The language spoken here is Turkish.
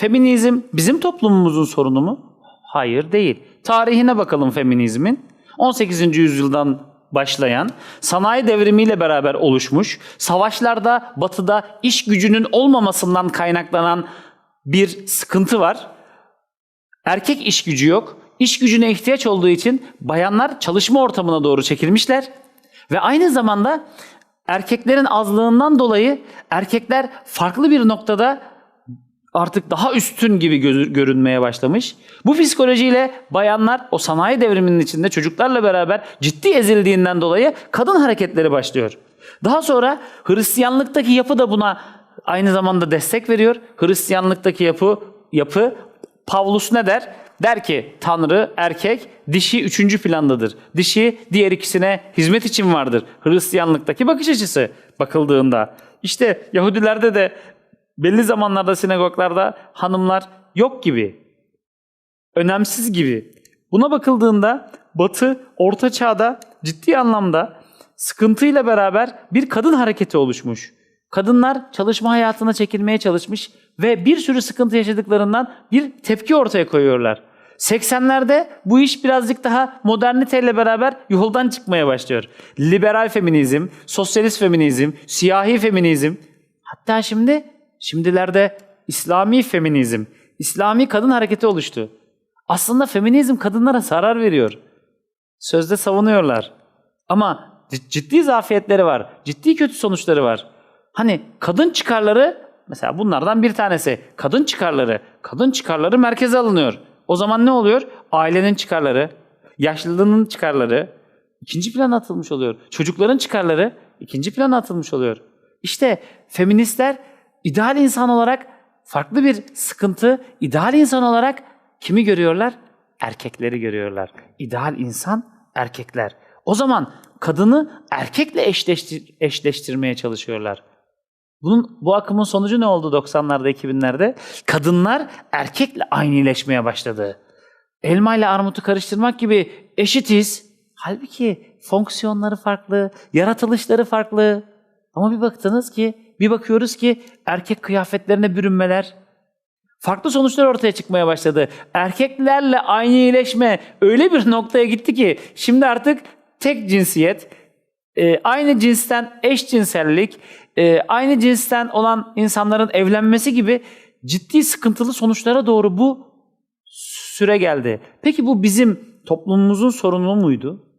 Feminizm bizim toplumumuzun sorunu mu? Hayır değil. Tarihine bakalım feminizmin. 18. yüzyıldan başlayan, sanayi devrimiyle beraber oluşmuş, savaşlarda batıda iş gücünün olmamasından kaynaklanan bir sıkıntı var. Erkek iş gücü yok. İş gücüne ihtiyaç olduğu için bayanlar çalışma ortamına doğru çekilmişler. Ve aynı zamanda erkeklerin azlığından dolayı erkekler farklı bir noktada artık daha üstün gibi görünmeye başlamış. Bu psikolojiyle bayanlar o sanayi devriminin içinde çocuklarla beraber ciddi ezildiğinden dolayı kadın hareketleri başlıyor. Daha sonra Hristiyanlıktaki yapı da buna aynı zamanda destek veriyor. Hristiyanlıktaki yapı yapı Pavlus ne der? Der ki Tanrı erkek, dişi üçüncü plandadır. Dişi diğer ikisine hizmet için vardır. Hristiyanlıktaki bakış açısı bakıldığında. İşte Yahudilerde de belli zamanlarda sinagoglarda hanımlar yok gibi. Önemsiz gibi. Buna bakıldığında Batı Orta Çağ'da ciddi anlamda sıkıntıyla beraber bir kadın hareketi oluşmuş. Kadınlar çalışma hayatına çekilmeye çalışmış ve bir sürü sıkıntı yaşadıklarından bir tepki ortaya koyuyorlar. 80'lerde bu iş birazcık daha moderniteyle beraber yoldan çıkmaya başlıyor. Liberal feminizm, sosyalist feminizm, siyahi feminizm, hatta şimdi şimdilerde İslami feminizm, İslami kadın hareketi oluştu. Aslında feminizm kadınlara zarar veriyor. Sözde savunuyorlar. Ama ciddi zafiyetleri var. Ciddi kötü sonuçları var. Hani kadın çıkarları mesela bunlardan bir tanesi. Kadın çıkarları. Kadın çıkarları merkeze alınıyor. O zaman ne oluyor? Ailenin çıkarları, yaşlılığının çıkarları ikinci plana atılmış oluyor. Çocukların çıkarları ikinci plana atılmış oluyor. İşte feministler ideal insan olarak farklı bir sıkıntı, ideal insan olarak kimi görüyorlar? Erkekleri görüyorlar. İdeal insan erkekler. O zaman kadını erkekle eşleştir- eşleştirmeye çalışıyorlar. Bunun, bu akımın sonucu ne oldu 90'larda 2000'lerde? Kadınlar erkekle aynıleşmeye başladı. Elma ile armutu karıştırmak gibi eşitiz. Halbuki fonksiyonları farklı, yaratılışları farklı. Ama bir baktınız ki, bir bakıyoruz ki erkek kıyafetlerine bürünmeler, farklı sonuçlar ortaya çıkmaya başladı. Erkeklerle aynı iyileşme öyle bir noktaya gitti ki şimdi artık tek cinsiyet, e, aynı cinsten eşcinsellik, e, aynı cinsten olan insanların evlenmesi gibi ciddi sıkıntılı sonuçlara doğru bu süre geldi. Peki bu bizim toplumumuzun sorunu muydu?